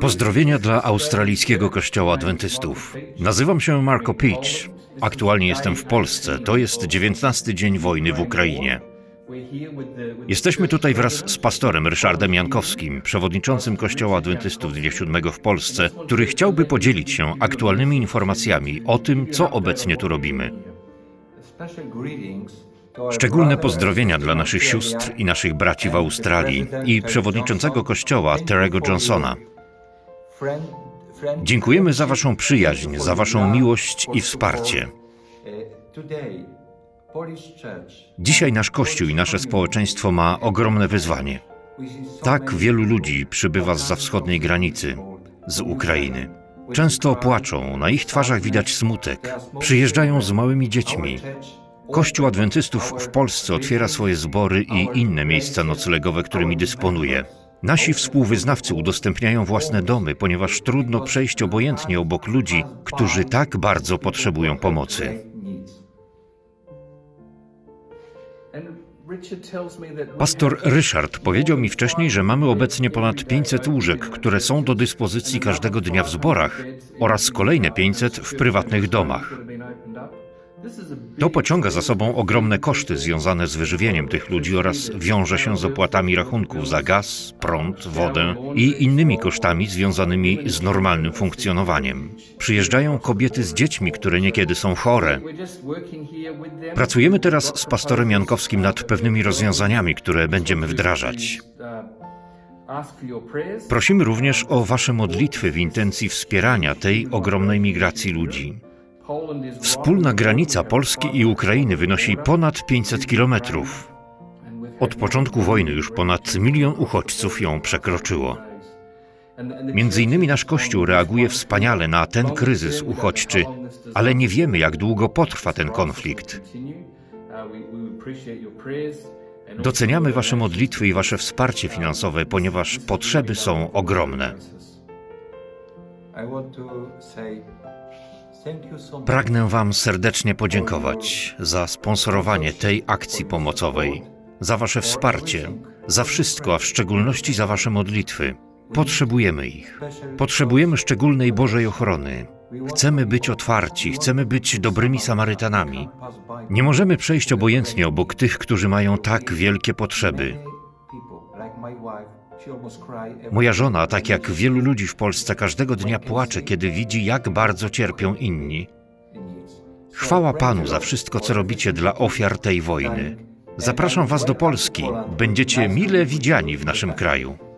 Pozdrowienia dla australijskiego kościoła adwentystów. Nazywam się Marco Peach. Aktualnie jestem w Polsce. To jest 19 dzień wojny w Ukrainie. Jesteśmy tutaj wraz z pastorem Ryszardem Jankowskim, przewodniczącym Kościoła Adwentystów Dnia Siódmego w Polsce, który chciałby podzielić się aktualnymi informacjami o tym, co obecnie tu robimy. Szczególne pozdrowienia dla naszych sióstr i naszych braci w Australii i przewodniczącego Kościoła Terego Johnsona. Dziękujemy za Waszą przyjaźń, za Waszą miłość i wsparcie. Dzisiaj nasz Kościół i nasze społeczeństwo ma ogromne wyzwanie. Tak wielu ludzi przybywa z za wschodniej granicy, z Ukrainy. Często płaczą, na ich twarzach widać smutek. Przyjeżdżają z małymi dziećmi. Kościół Adwentystów w Polsce otwiera swoje zbory i inne miejsca noclegowe, którymi dysponuje. Nasi współwyznawcy udostępniają własne domy, ponieważ trudno przejść obojętnie obok ludzi, którzy tak bardzo potrzebują pomocy. Pastor Ryszard powiedział mi wcześniej, że mamy obecnie ponad 500 łóżek, które są do dyspozycji każdego dnia w zborach oraz kolejne 500 w prywatnych domach. To pociąga za sobą ogromne koszty związane z wyżywieniem tych ludzi oraz wiąże się z opłatami rachunków za gaz, prąd, wodę i innymi kosztami związanymi z normalnym funkcjonowaniem. Przyjeżdżają kobiety z dziećmi, które niekiedy są chore. Pracujemy teraz z pastorem Jankowskim nad pewnymi rozwiązaniami, które będziemy wdrażać. Prosimy również o Wasze modlitwy w intencji wspierania tej ogromnej migracji ludzi. Wspólna granica Polski i Ukrainy wynosi ponad 500 kilometrów. Od początku wojny już ponad milion uchodźców ją przekroczyło. Między innymi nasz Kościół reaguje wspaniale na ten kryzys uchodźczy, ale nie wiemy, jak długo potrwa ten konflikt. Doceniamy Wasze modlitwy i Wasze wsparcie finansowe, ponieważ potrzeby są ogromne. Pragnę Wam serdecznie podziękować za sponsorowanie tej akcji pomocowej, za Wasze wsparcie, za wszystko, a w szczególności za Wasze modlitwy. Potrzebujemy ich. Potrzebujemy szczególnej Bożej ochrony. Chcemy być otwarci, chcemy być dobrymi Samarytanami. Nie możemy przejść obojętnie obok tych, którzy mają tak wielkie potrzeby. Moja żona, tak jak wielu ludzi w Polsce, każdego dnia płacze, kiedy widzi, jak bardzo cierpią inni. Chwała Panu za wszystko, co robicie dla ofiar tej wojny. Zapraszam Was do Polski. Będziecie mile widziani w naszym kraju.